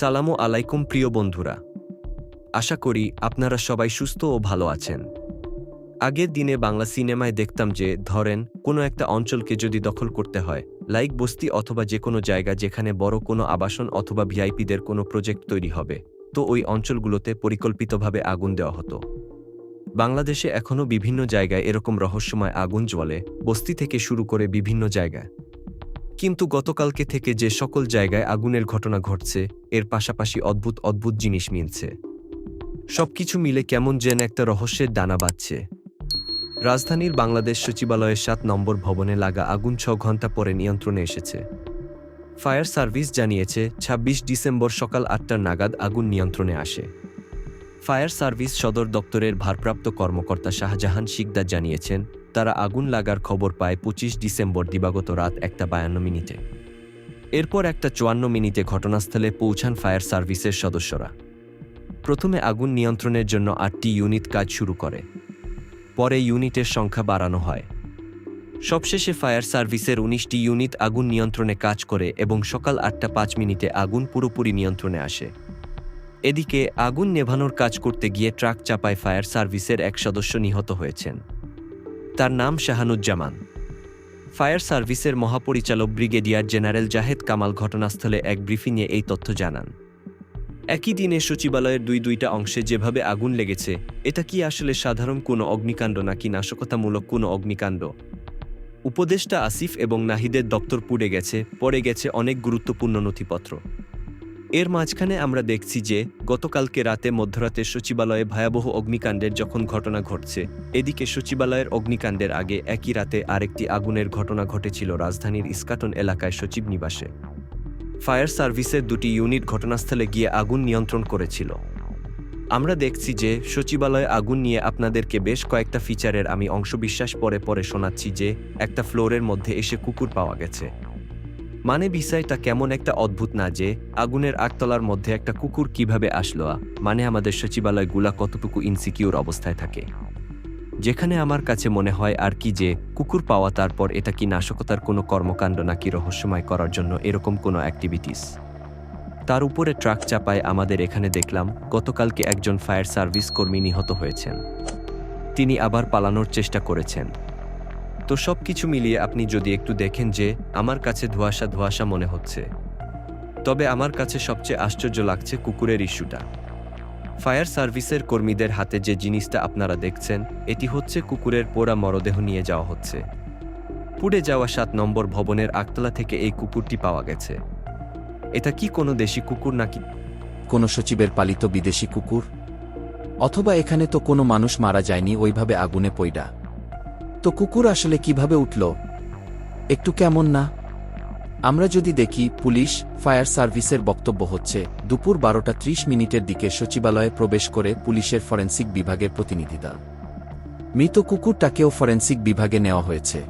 সালামু আলাইকুম প্রিয় বন্ধুরা। আশা করি আপনারা সবাই সুস্থ ও ভালো আছেন। আগের দিনে বাংলা সিনেমায় দেখতাম যে, ধরেন, কোনো একটা অঞ্চলকে যদি দখল করতে হয়, লাইক বস্তি অথবা যে কোনো জায়গা যেখানে বড় কোনো আবাসন অথবা ভিআইপিদের কোনো প্রজেক্ট তৈরি হবে, তো ওই অঞ্চলগুলোতে পরিকল্পিতভাবে আগুন দেওয়া হতো। বাংলাদেশে এখনও বিভিন্ন জায়গায় এরকম রহস্যময় আগুন জ্বলে, বস্তি থেকে শুরু করে বিভিন্ন জায়গায়। কিন্তু গতকালকে থেকে যে সকল জায়গায় আগুনের ঘটনা ঘটছে, এর পাশাপাশি অদ্ভুত অদ্ভুত জিনিস মিলছে। সবকিছু মিলে কেমন যেন একটা রহস্যের ডানা বাঁধছে। রাজধানীর বাংলাদেশ সচিবালয়ের সাত নম্বর ভবনে লাগা আগুন ছ ঘণ্টা পরে নিয়ন্ত্রণে এসেছে। ফায়ার সার্ভিস জানিয়েছে ২৬ ডিসেম্বর সকাল আটটার নাগাদ আগুন নিয়ন্ত্রণে আসে। ফায়ার সার্ভিস সদর দপ্তরের ভারপ্রাপ্ত কর্মকর্তা শাহজাহান শিকদার জানিয়েছেন তারা আগুন লাগার খবর পায় পঁচিশ ডিসেম্বর দিবাগত রাত একটা বায়ান্ন মিনিটে। এরপর একটা চুয়ান্ন মিনিটে ঘটনাস্থলে পৌঁছান ফায়ার সার্ভিসের সদস্যরা। প্রথমে আগুন নিয়ন্ত্রণের জন্য আটটি ইউনিট কাজ শুরু করে। পরে ইউনিটের সংখ্যা বাড়ানো হয়। সবশেষে ফায়ার সার্ভিসের উনিশটি ইউনিট আগুন নিয়ন্ত্রণে কাজ করে এবং সকাল আটটা পাঁচ মিনিটে আগুন পুরোপুরি নিয়ন্ত্রণে আসে। এদিকে আগুন নেভানোর কাজ করতে গিয়ে ট্রাক চাপায় ফায়ার সার্ভিসের এক সদস্য নিহত হয়েছেন। তার নাম শাহানুজ্জামান। ফায়ার সার্ভিসের মহাপরিচালক ব্রিগেডিয়ার জেনারেল জাহেদ কামাল ঘটনাস্থলে এক ব্রিফিংয়ে এই তথ্য জানান। একই দিনে সচিবালয়ের দুই দুইটা অংশে যেভাবে আগুন লেগেছে, এটা কি আসলে সাধারণ কোনো অগ্নিকাণ্ড নাকি নাশকতামূলক কোনো অগ্নিকাণ্ড? উপদেষ্টা আসিফ এবং নাহিদের দপ্তর পুড়ে গেছে, পড়ে গেছে অনেক গুরুত্বপূর্ণ নথিপত্র। এর মাঝখানে আমরা দেখছি যে, গতকালকে রাতে মধ্যরাতে সচিবালয়ে ভয়াবহ অগ্নিকাণ্ডের যখন ঘটনা ঘটছে, এদিকে সচিবালয়ের অগ্নিকাণ্ডের আগে একই রাতে আরেকটি আগুনের ঘটনা ঘটেছিল রাজধানীর ইস্কাটন এলাকায় সচিব নিবাসে। ফায়ার সার্ভিসের দুটি ইউনিট ঘটনাস্থলে গিয়ে আগুন নিয়ন্ত্রণ করেছিল। আমরা দেখছি যে, সচিবালয়ে আগুন নিয়ে আপনাদেরকে বেশ কয়েকটা ফিচারের আমি অংশবিশ্বাস পরে পরে শোনাচ্ছি যে, একটা ফ্লোরের মধ্যে এসে কুকুর পাওয়া গেছে। মানে বিষয়টা কেমন একটা অদ্ভুত না যে আগুনের আটতলার মধ্যে একটা কুকুর কীভাবে আসলো মানে আমাদের সচিবালয়গুলা কতটুকু ইনসিকিউর অবস্থায় থাকে? যেখানে আমার কাছে মনে হয় আর কি যে কুকুর পাওয়া তারপর এটা কি নাশকতার কোনো কর্মকাণ্ড নাকি রহস্যময় করার জন্য এরকম কোনো অ্যাক্টিভিটিস তার উপরে ট্রাক চাপায় আমাদের এখানে দেখলাম গতকালকে একজন ফায়ার সার্ভিস কর্মী নিহত হয়েছেন। তিনি আবার পালানোর চেষ্টা করেছেন। তো সব কিছু মিলিয়ে আপনি যদি একটু দেখেন যে আমার কাছে ধোয়াশা ধোয়াশা মনে হচ্ছে। তবে আমার কাছে সবচেয়ে আশ্চর্য লাগছে কুকুরের ইস্যুটা। ফায়ার সার্ভিসের কর্মীদের হাতে যে জিনিসটা আপনারা দেখছেন, এটি হচ্ছে কুকুরের পোড়া মরদেহ নিয়ে যাওয়া হচ্ছে। পুড়ে যাওয়া সাত নম্বর ভবনের আকতলা থেকে এই কুকুরটি পাওয়া গেছে। এটা কি কোনো দেশি কুকুর নাকি? কোনো সচিবের পালিত বিদেশি কুকুর? অথবা এখানে তো কোনো মানুষ মারা যায়নি, ওইভাবে আগুনে পইডা। তো কুকুর আসলে কীভাবে উঠল? একটু কেমন না? আমরা যদি দেখি, পুলিশ, ফায়ার সার্ভিসের বক্তব্য হচ্ছে, দুপুর বারোটা ত্রিশ মিনিটের দিকে সচিবালয়ে প্রবেশ করে পুলিশের ফরেন্সিক বিভাগের প্রতিনিধি দল মৃত কুকুরটাকেও ফরেন্সিক বিভাগে নেওয়া হয়েছে।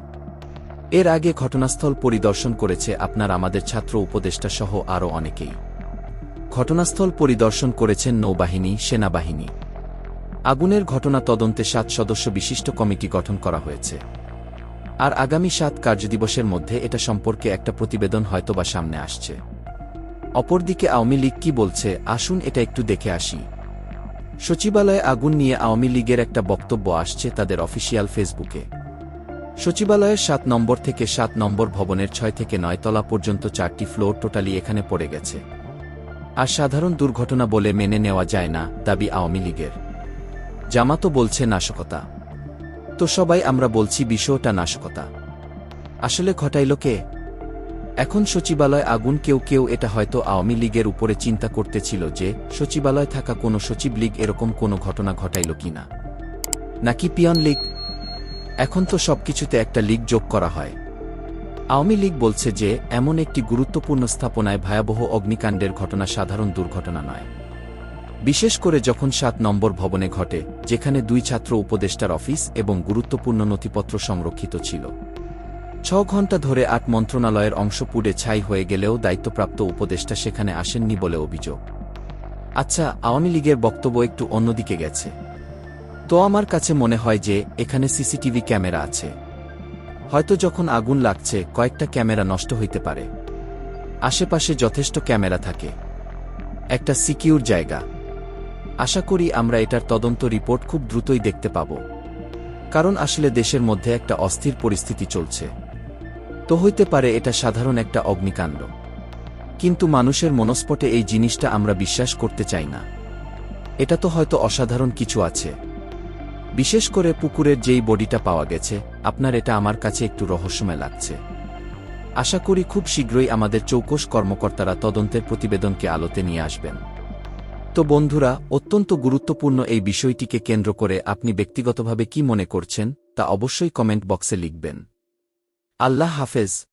এর আগে ঘটনাস্থল পরিদর্শন করেছে আপনার আমাদের ছাত্র উপদেষ্টা সহ আরও অনেকেই। ঘটনাস্থল পরিদর্শন করেছেন নৌবাহিনী, সেনাবাহিনী। আগুনের ঘটনা তদন্তে সাত সদস্য বিশিষ্ট কমিটি গঠন করা হয়েছে। আর আগামী সাত কার্যদিবসের মধ্যে এটা সম্পর্কে একটা প্রতিবেদন হয়তোবা সামনে আসছে। অপরদিকে আওয়ামী লীগ কি বলছে, আসুন এটা একটু দেখে আসি। সচিবালয়ে আগুন নিয়ে আওয়ামী লীগের একটা বক্তব্য আসছে তাদের অফিসিয়াল ফেসবুকে। সচিবালয়ের সাত নম্বর থেকে সাত নম্বর ভবনের ছয় থেকে নয় তলা পর্যন্ত চারটি ফ্লোর টোটালি এখানে পড়ে গেছে। আর সাধারণ দুর্ঘটনা বলে মেনে নেওয়া যায় না, দাবি আওয়ামী লীগের। জামাতো বলছে নাশকতা। তো সবাই আমরা বলছি বিষয়টা নাশকতা। আসলে ঘটাইল কে? এখন সচিবালয় আগুন কেউ কেউ এটা হয়তো আওয়ামী লীগের উপরে চিন্তা করতেছিল যে, সচিবালয় থাকা কোনো সচিব লীগ এরকম কোনো ঘটনা ঘটাইল কিনা। নাকি পিয়ন লীগ? এখন তো সবকিছুতে একটা লীগ যোগ করা হয়। আওয়ামী লীগ বলছে যে, এমন একটি গুরুত্বপূর্ণ স্থাপনায় ভয়াবহ অগ্নিকাণ্ডের ঘটনা সাধারণ দুর্ঘটনা নয়। বিশেষ করে যখন সাত নম্বর ভবনে ঘটে, যেখানে দুই ছাত্র উপদেষ্টার অফিস এবং গুরুত্বপূর্ণ নথিপত্র সংরক্ষিত ছিল। ছ ঘণ্টা ধরে আট মন্ত্রণালয়ের অংশ পুড়ে ছাই হয়ে গেলেও দায়িত্বপ্রাপ্ত উপদেষ্টা সেখানে আসেননি বলে অভিযোগ। আচ্ছা আওয়ামী লীগের বক্তব্য একটু অন্যদিকে গেছে। তো আমার কাছে মনে হয় যে, এখানে সিসিটিভি ক্যামেরা আছে। হয়তো যখন আগুন লাগছে, কয়েকটা ক্যামেরা নষ্ট হইতে পারে। আশেপাশে যথেষ্ট ক্যামেরা থাকে। একটা সিকিউর জায়গা। আশা করি আমরা এটার তদন্ত রিপোর্ট খুব দ্রুতই দেখতে পাব। কারণ আসলে দেশের মধ্যে একটা অস্থির পরিস্থিতি চলছে। তো হইতে পারে এটা সাধারণ একটা অগ্নিকাণ্ড। কিন্তু মানুষের মনস্পটে এই জিনিসটা আমরা বিশ্বাস করতে চাই না। এটা তো হয়তো অসাধারণ কিছু আছে। বিশেষ করে পুকুরের যেই বডিটা পাওয়া গেছে, আপনার এটা আমার কাছে একটু রহস্যময় লাগছে। আশা করি খুব শীঘ্রই আমাদের চৌকস কর্মকর্তারা তদন্তের প্রতিবেদনকে আলোতে নিয়ে আসবেন। তো বন্ধুরা, অত্যন্ত গুরুত্বপূর্ণ এই বিষয়টিকে কেন্দ্র করে আপনি ব্যক্তিগতভাবে কি মনে করছেন, তা অবশ্যই কমেন্ট বক্সে লিখবেন। আল্লাহ হাফেজ।